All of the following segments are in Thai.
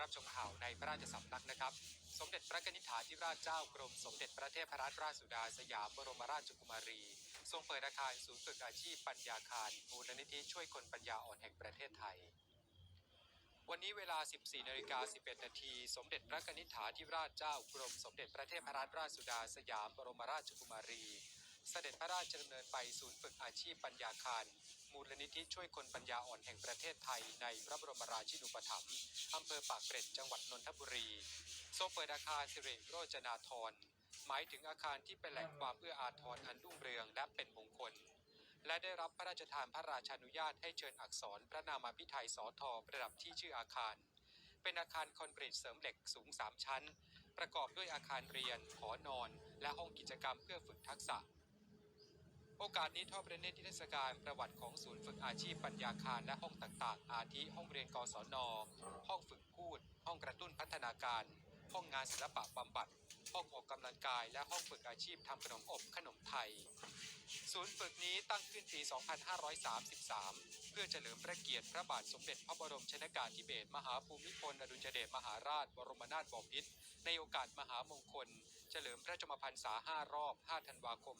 รับช่รับชมข่าวในพระราชสำนักนะครับ สมเด็จพระนิษฐาธิราชเจ้ากรมสมเด็จพระเทพรัตนราชสุดาสยามบรมราชกุมารี ทรงเปิดอาคารศูนย์ฝึกอาชีพปัญญาคารมูลนิธิช่วยคนปัญญาอ่อนแห่งประเทศไทย วันนี้เวลา 14นาฬิกา11นาทีสมเด็จพระนิษฐาธิราชเจ้ากรมสมเด็จพระเทพรัตนราชสุดาสยามบรมราชกุมารี เสด็จพระราชดำเนินไปศูนย์ฝึกอาชีพปัญญาคาร มูลนิธิช่วยคนปัญญาอ่อนแห่งประเทศไทยในพระบรมราชินูปถัมภ์อำเภอปากเกร็ดจังหวัดนนทบุรีทรงเปิดอาคารสิริโรจนาธรหมายถึงอาคารที่เป็นแหล่งความเอื้ออาทรอันรุ่งเรืองและเป็นมงคล และได้รับพระราชทานพระราชานุญาตให้เชิญอักษรพระนามาพิไทยสอทอประดับที่ชื่ออาคาร เป็นอาคารคอนกรีตเสริมเหล็กสูง 3 ชั้น ประกอบด้วยอาคารเรียนหอนอน และห้องกิจกรรมเพื่อฝึกทักษะ โอกาสนี้ทอดพระเนตรนิทรรศการประวัติของศูนย์ฝึกอาชีพปัญญาคารและห้องต่างๆ อาทิห้องเรียนกศน ห้องฝึกพูด ห้องกระตุ้นพัฒนาการ ห้องงานศิลปะบำบัด ห้องออกกำลังกาย และห้องฝึกอาชีพทำขนมอบขนมไทย ศูนย์ฝึกนี้ตั้งขึ้นปี 2533 เพื่อเฉลิมพระเกียรติพระบาทสมเด็จพระบรมชนกาธิเบศรมหาภูมิพลอดุลยเดชมหาราชบรมนาถบพิตรในโอกาสมหามงคล เฉลิมพระชมพรรษา 5 รอบ 5 ธันวาคม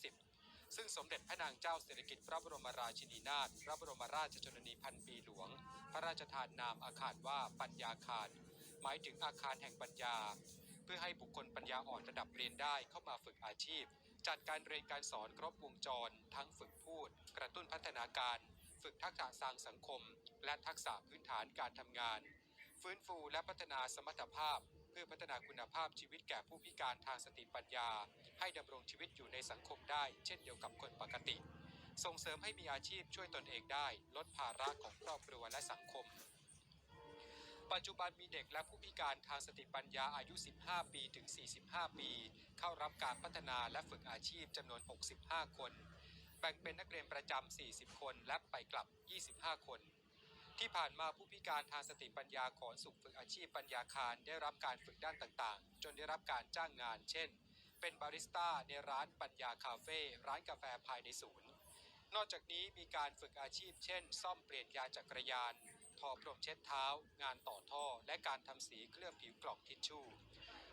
2530 ซึ่งสมเด็จพระนางเจ้าสิริกิติ์พระบรมราชินีนาถ พระบรมราชชนนีพันปีหลวง พระราชทานนามอาคารว่าปัญญาคาร หมายถึงอาคารแห่งปัญญา เพื่อให้บุคคลปัญญาอ่อนระดับเรียนได้เข้ามาฝึกอาชีพ จัดการเรียนการสอนครบวงจร ทั้งฝึกพูด กระตุ้นพัฒนาการ ฝึกทักษะทางสังคม และทักษะพื้นฐานการทำงาน ฟื้นฟูและพัฒนาสมรรถภาพ พื่อพัฒนาคุณภาพชีวิตแก่ผู้พิการทางสติปัญญา ให้ดำรงชีวิตอยู่ในสังคมได้ เช่นเดียวกับคนปกติ ส่งเสริมให้มีอาชีพช่วยตนเองได้ ลดภาระของครอบครัวและสังคม ปัจจุบันมีเด็กและผู้พิการทางสติปัญญาอายุ 15 ปีถึง 45 ปี เข้ารับการพัฒนาและฝึกอาชีพจำนวน 65 คน แบ่งเป็นนักเรียนประจำ40 คนและไปกลับ 25 คน ที่ผ่านมาผู้พิการทางสติปัญญาของสุขฝึกอาชีพปัญญาคารได้รับการฝึกด้านต่างๆ จนได้รับการจ้างงาน เช่น เป็นบาริสต้าในร้านปัญญาคาเฟ่ร้านกาแฟภายในศูนย์ นอกจากนี้มีการฝึกอาชีพ เช่น ซ่อมเปลี่ยนยาจักรยาน ทอพรมเช็ดเท้า งานต่อท่อ และการทำสีเคลือบผิวกล่องทิชชู่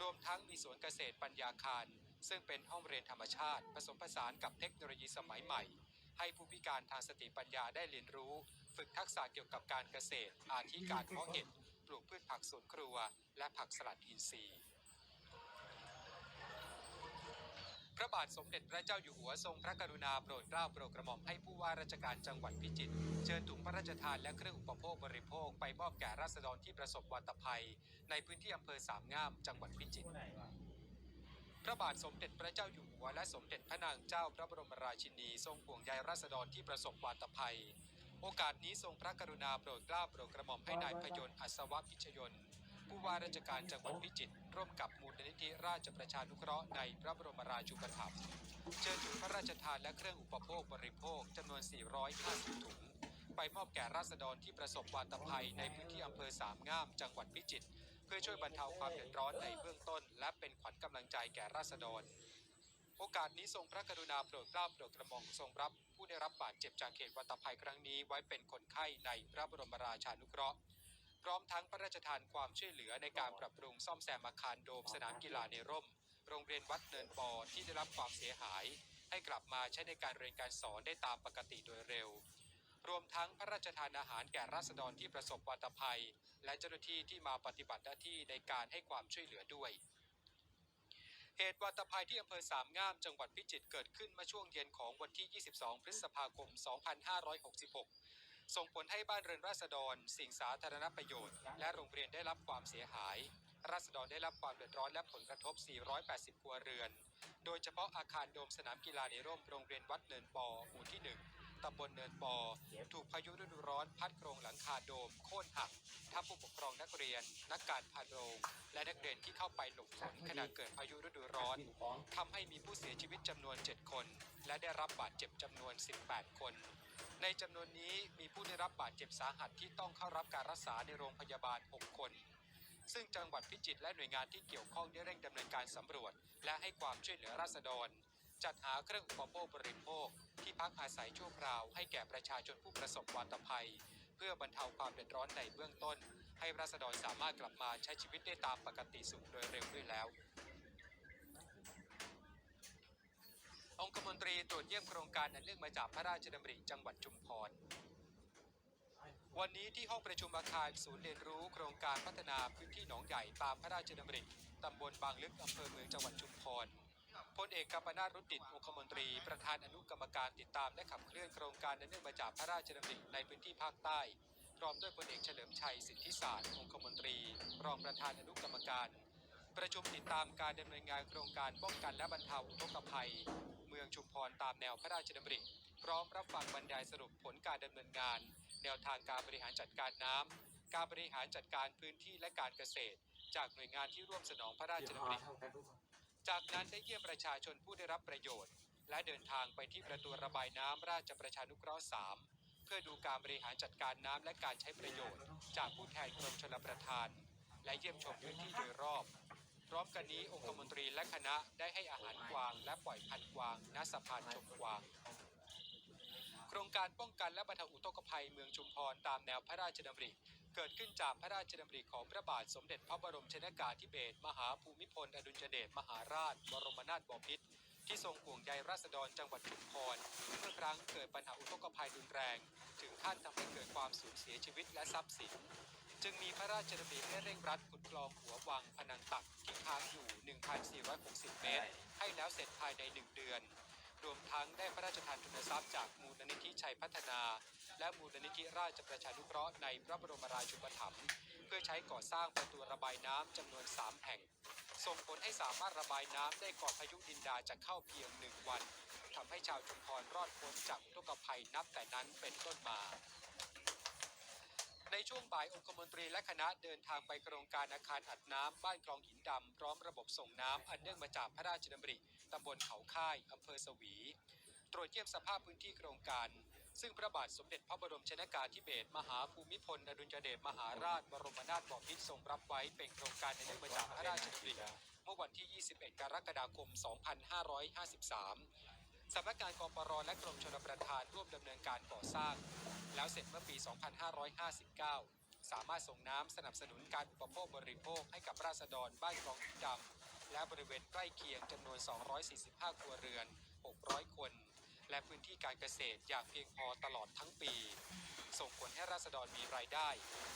รวมทั้งมีสวนเกษตรปัญญาคาร ซึ่งเป็นห้องเรียนธรรมชาติ ผสมผสานกับเทคโนโลยีสมัยใหม่ ให้ผู้พิการทางสติปัญญาได้เรียนรู้ ฝึกทักษะเกี่ยวกับการเกษตร อาทิการเพาะเห็ดปลูกพืชผักสวนครัว และผักสลัดอินทรีย์พระบาทสมเด็จพระเจ้าอยู่หัวทรงพระกรุณาโปรดเกล้าโปรดกระหม่อมให้ผู้ว่าราชการจังหวัดพิจิตรเชิญถุงพระราชทานและเครื่องอุปโภคบริโภคไปมอบแก่ราษฎรที่ประสบวัตภัย ในพื้นที่อำเภอสามงามจังหวัดพิจิตร พระบาทสมเด็จพระเจ้าอยู่หัวและสมเด็จพระนางเจ้าพระบรมราชินีทรงห่วงใยราษฎรที่ประสบวาตภัย โอกาสนี้ทรงพระกรุณาโปรดเกล้าโปรดกระหม่อมให้นายพยนต์อัศวพิชยนผู้ว่าราชการจังหวัดพิจิตรร่วมกับมูลนิธิราชประชานุเคราะห์ในพระบรมราชูปถัมภ์เชิญถุงพระราชทานและเครื่องอุปโภคบริโภคจำนวน 450 ถุง ไปมอบแก่ราษฎรที่ประสบวาตภัยในพื้นที่อำเภอสามงามจังหวัดพิจิตร เพื่อช่วยบรรเทาความเดือดร้อนในเบื้องต้น และเป็นขวัญกำลังใจแก่ราษฎร โอกาสนี้ทรงพระกรุณาโปรดเกล้าโปรดกระหม่อมทรงรับ ผู้ได้รับบาดเจ็บจากเหตุวัตภัยครั้งนี้ไว้เป็นคนไข้ในพระบรมราชานุเคราะห์พร้อมทั้งพระราชทานความช่วยเหลือในการปรับปรุงซ่อมแซมอาคารโดมสนามกีฬาในร่ม โรงเรียนวัดเนินปอที่ได้รับความเสียหาย ให้กลับมาใช้ในการเรียนการสอนได้ตามปกติโดยเร็ว รวมทั้งพระราชทานอาหารแก่ราษฎรที่ประสบวัตภัย และเจ้าหน้าที่ที่มาปฏิบัติหน้าที่ในการให้ความช่วยเหลือด้วย เหตุวัตภัยที่อำเภอสามงามจังหวัดพิจิตรเกิดขึ้นเมื่อช่วงเย็นของวันที่ 22 พฤษภาคม 2566 ส่งผลให้บ้านเรือนราษฎร สิ่งสาธารณประโยชน์ และโรงเรียนได้รับความเสียหายราษฎรได้รับความเดือดร้อนและผลกระทบ 480 ครัวเรือน โดยเฉพาะอาคารโดมสนามกีฬาในร่มโรงเรียนวัดเนินปอหมู่ที่ 1 ตำบลเนินปอ ถูกพายุฤดูร้อนพัดโครงหลังคาโดม โค่นหักทับผู้ปกครองนักเรียน นักการพาโรง และนักเรียนที่เข้าไปหลบฝนขณะเกิดพายุฤดูร้อนทำให้มีผู้เสียชีวิตจำนวน 7 คน และได้รับบาดเจ็บจำนวน 18 คน ในจำนวนนี้มีผู้ได้รับบาดเจ็บสาหัสที่ต้องเข้ารับการรักษาในโรงพยาบาล 6 คนซึ่งจังหวัดพิจิตรและหน่วยงานที่เกี่ยวข้องได้เร่งดำเนินการสำรวจ และให้ความช่วยเหลือราษฎร จัดหาเครื่องอุปโภคบริโภค ที่พักอาศัยชั่วคราวให้แก่ประชาชนผู้ประสบวาตภัย เพื่อบรรเทาความเดือดร้อนในเบื้องต้น ให้ราษฎรสามารถกลับมาใช้ชีวิตได้ตามปกติสุขโดยเร็วด้วยแล้ว องคมนตรีตรวจเยี่ยมโครงการอันเนื่องมาจากพระราชดำริจังหวัดชุมพรวันนี้ที่ห้องประชุมอาคารศูนย์เรียนรู้โครงการพัฒนาพื้นที่หนองใหญ่ตามพระราชดำริตำบลบางลึกอำเภอเมืองจังหวัดชุมพร พลเอกกัมปนาตรุติดองคมนตรี ประธานอนุกรรมการติดตามและขับเคลื่อนโครงการอันเนื่องมาจากพระราชดำริในพื้นที่ภาคใต้ พร้อมด้วยพลเอกเฉลิมชัยสิทธิศาสตร์องคมนตรี รองประธานอนุกรรมการ ประชุมติดตามการดำเนินงานโครงการป้องกันและบรรเทาอุทกภัย เมืองชุมพรตามแนวพระราชดำริ พร้อมรับฟังบรรยายสรุปผลการดำเนินงาน แนวทางการบริหารจัดการน้ำการบริหารจัดการพื้นที่และการเกษตร จากหน่วยงานที่ร่วมสนองพระราชดำริ จากนั้นได้เยี่ยมประชาชนผู้ได้รับประโยชน์ และเดินทางไปที่ประตูระบายน้ำราชประชานุเคราะห์ 3 เพื่อดูการบริหารจัดการน้ำและการใช้ประโยชน์ จากผู้แทนกรมชลประทาน และเยี่ยมชมพื้นที่โดยรอบ พร้อมกันนี้องคมนตรีและคณะได้ให้อาหารกวาง และปล่อยพันกวางณสะพานชมกวาง โครงการป้องกันและบรรเทาอุทกภัยเมืองชุมพรตามแนวพระราชดำริ เกิดขึ้นจากพระราชดำริของพระบาทสมเด็จพระบรมชนกาธิเบศรมหาภูมิพลอดุลยเดชมหาราช บรมนาถบพิตรที่ทรงห่วงใยราษฎรจังหวัดชุมพรเมื่อครั้งเกิดปัญหาอุทกภัยรุนแรง ถึงขั้นทำให้เกิดความสูญเสียชีวิตและทรัพย์สิน จึงมีพระราชดำริให้เร่งรัดขุดคลองหัววังพนังตักที่ค้างอยู่ 1,460 เมตร ให้แล้วเสร็จภายใน 1 เดือน รวมทั้งได้พระราชทานทุนทรัพย์จากมูลนิธิชัยพัฒนา และมูลนิธิราชประชานุเคราะห์ในพระบรมราชูปถัมภ์เพื่อใช้ก่อสร้างประตูระบายน้ำจำนวน 3 แห่ง ส่งผลให้สามารถระบายน้ำได้ก่อนพายุดินดาจะเข้าเพียงหนึ่งวันทำให้ชาวชุมพรรอดพ้นจากอุทกภัยนับแต่นั้นเป็นต้นมาในช่วงบ่ายองคมนตรีและคณะเดินทางไปโครงการอาคารอัดน้ำบ้านคลองหินดำพร้อมระบบส่งน้ำอันเนื่องมาจากพระราชดำริตำบลเขาค่ายอำเภอสวี ตรวจเยี่ยมสภาพพื้นที่โครงการ ซึ่งพระบาทสมเด็จพระบรมชนกาธิเบศรมหาภูมิพลอดุลยเดชมหาราชบรมนาถบพิตรทรงรับไว้เป็นโครงการในเนื่องมาจากพระราชดำริเมื่อวันที่ 21 กรกฎาคม 2553 สำนักงานกปรและกรมชลประทานร่วมดำเนินการก่อสร้าง แล้วเสร็จเมื่อปี 2559 สามารถส่งน้ำสนับสนุนการอุปโภคบริโภคให้กับราษฎรบ้านคลองหินดำและบริเวณใกล้เคียงจำนวน 245 ครัวเรือน 600 คน และพื้นที่การเกษตรอย่างเพียงพอตลอดทั้งปี ส่งผลให้ราษฎรมีรายได้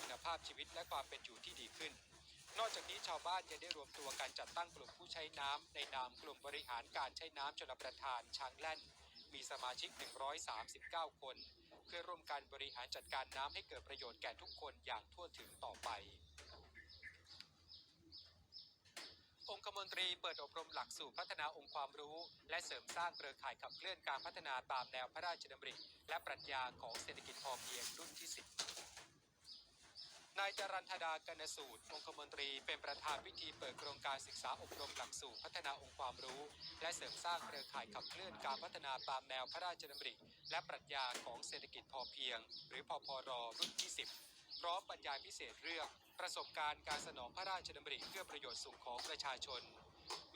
คุณภาพชีวิตและความเป็นอยู่ที่ดีขึ้น นอกจากนี้ชาวบ้านยังได้รวมตัวกันจัดตั้งกลุ่มผู้ใช้น้ำในนามกลุ่มบริหารการใช้น้ำชลประทานช้างแล่น มีสมาชิก 139 คน เพื่อร่วมกันบริหารจัดการน้ำให้เกิดประโยชน์แก่ทุกคนอย่างทั่วถึงต่อไป องคมนตรีเปิดอบรมหลักสูตรพัฒนาองค์ความรู้ และเสริมสร้างเครือข่ายขับเคลื่อนการพัฒนาตามแนวพระราชดำริ และปรัชญาของเศรษฐกิจพอเพียงรุ่นที่ 10 นายจรันธดากนสูตร องคมนตรีเป็นประธานพิธีเปิดโครงการศึกษาอบรมหลักสูตรพัฒนาองค์ความรู้ และเสริมสร้างเครือข่ายขับเคลื่อนการพัฒนาตามแนวพระราชดำริ และปรัชญาของเศรษฐกิจพอเพียง หรือพพรรุ่นที่ 10 พร้อมบรรยายพิเศษเรื่อง ประสบการณ์การสนองพระราชดำริเพื่อประโยชน์สุขของประชาชน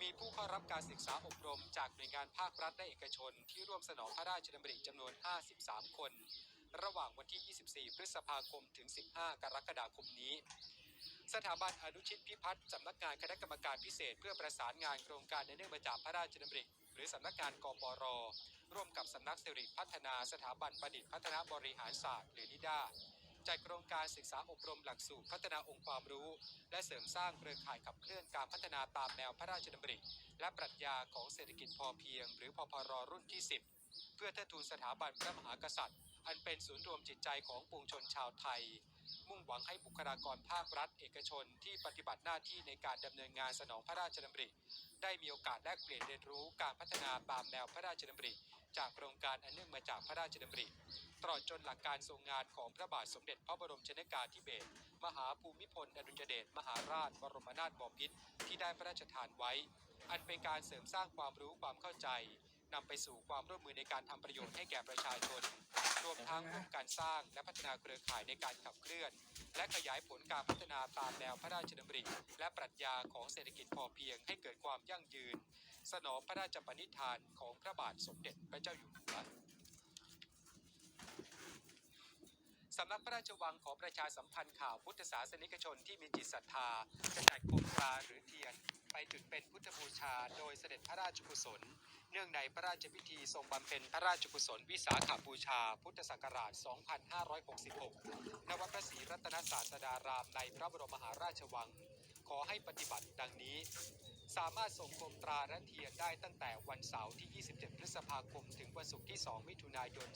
มีผู้เข้ารับการศึกษาอบรมจากหน่วยงานภาครัฐและเอกชน ที่ร่วมสนองพระราชดำริจำนวน 53 คน ระหว่างวันที่ 24 พฤษภาคมถึง 15 กรกฎาคมนี้สถาบันอนุชิตพิพัฒน์สำนักงานคณะกรรมการพิเศษ เพื่อประสานงานโครงการในเนื่องมาจากพระราชดำริหรือสำนักงานกปร ร่วมกับสำนักสิริพัฒนาสถาบันประดิษฐ์พัฒนาบริหารศาสตร์หรือนิด้า จัดโครงการศึกษาอบรมหลักสูตรพัฒนาองค์ความรู้ และเสริมสร้างเครือข่ายขับเคลื่อนการพัฒนาตามแนวพระราชดำริ และปรัชญาของเศรษฐกิจพอเพียง หรือพอพรรุ่นที่ 10 เพื่อเทิดทูนสถาบันพระมหากษัตริย์ อันเป็นศูนย์รวมจิตใจของปวงชนชาวไทย มุ่งหวังให้บุคลากรภาครัฐ เอกชนที่ปฏิบัติหน้าที่ในการดำเนินงานสนองพระราชดำริ ได้มีโอกาสแลกเปลี่ยนเรียนรู้การพัฒนาตามแนวพระราชดำริ จากโครงการอันเนื่องมาจากพระราชดำริ ตลอดจนหลักการทรงงานของพระบาทสมเด็จพระบรมชนกาธิเบศรมหาภูมิพลอดุลยเดชมหาราช บรมนาถบพิตรที่ได้พระราชทานไว้ อันเป็นการเสริมสร้างความรู้ความเข้าใจนำไปสู่ความร่วมมือในการทำประโยชน์ให้แก่ประชาชน รวมทั้งร่วมการสร้างและพัฒนาเครือข่ายในการขับเคลื่อน และขยายผลการพัฒนาตามแนวพระราชดำริ และปรัชญาของเศรษฐกิจพอเพียงให้เกิดความยั่งยืน สนองพระราชปณิธานของพระบาทสมเด็จพระเจ้าอยู่หัวสำนักพระราชวังขอประชาสัมพันธ์ข่าวพุทธศาสนิกชนที่มีจิตศรัทธาจะจัดโคมตราหรือเทียน ไปจุดเป็นพุทธบูชา โดยเสด็จพระราชกุศล เนื่องในพระราชพิธีทรงบำเพ็ญพระราชกุศลวิสาขบูชา พุทธศักราช 2566 ณ วัดพระศรีรัตนศาสดารามในพระบรมมหาราชวัง ขอให้ปฏิบัติดังนี้ สามารถส่งโคมตราและเทียนได้ตั้งแต่วันเสาร์ที่ 27 พฤษภาคม ถึงวันศุกร์ที่ 2 มิถุนายน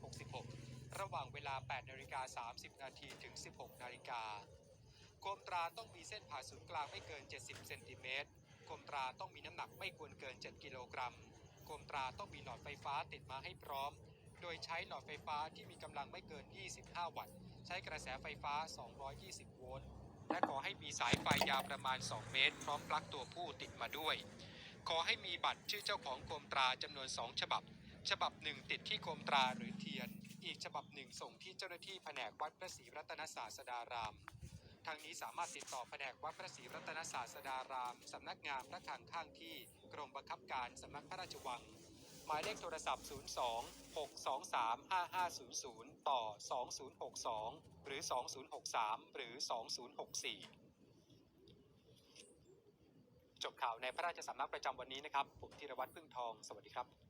2566 ระหว่างเวลา 8 นาฬิกา 30 นาทีถึง 16 นาฬิกาโคมตราต้องมีเส้นผ่าศูนย์กลางไม่เกิน 70 เซนติเมตรโคมตราต้องมีน้ำหนักไม่ควรเกิน 7 กิโลกรัมโคมตราต้องมีหลอดไฟฟ้าติดมาให้พร้อม โดยใช้หลอดไฟฟ้าที่มีกำลังไม่เกิน 25 วัตต์ ใช้กระแสไฟฟ้า 220 โวลต์ และขอให้มีสายไฟยาวประมาณ 2 เมตร พร้อมปลั๊กตัวผู้ติดมาด้วย ขอให้มีบัตรชื่อเจ้าของโคมตราจำนวน 2 ฉบับ ฉบับหนึ่งติดที่โคมตราหรือเทียน อีกฉบับหนึ่งส่งที่เจ้าหน้าที่แผนกวัดพระศรีรัตนศาสดารามทางนี้สามารถติดต่อแผนกวัดพระศรีรัตนศาสดาราม สำนักงานพระคลังข้างที่กรมบังคับการสำนักพระราชวัง หมายเลขโทรศัพท์ 02 623 5500 ต่อ 2062 หรือ 2063 หรือ 2064 จบข่าวในพระราชสำนักประจำวันนี้นะครับ ผมธีรวัตรพึ่งทอง สวัสดีครับ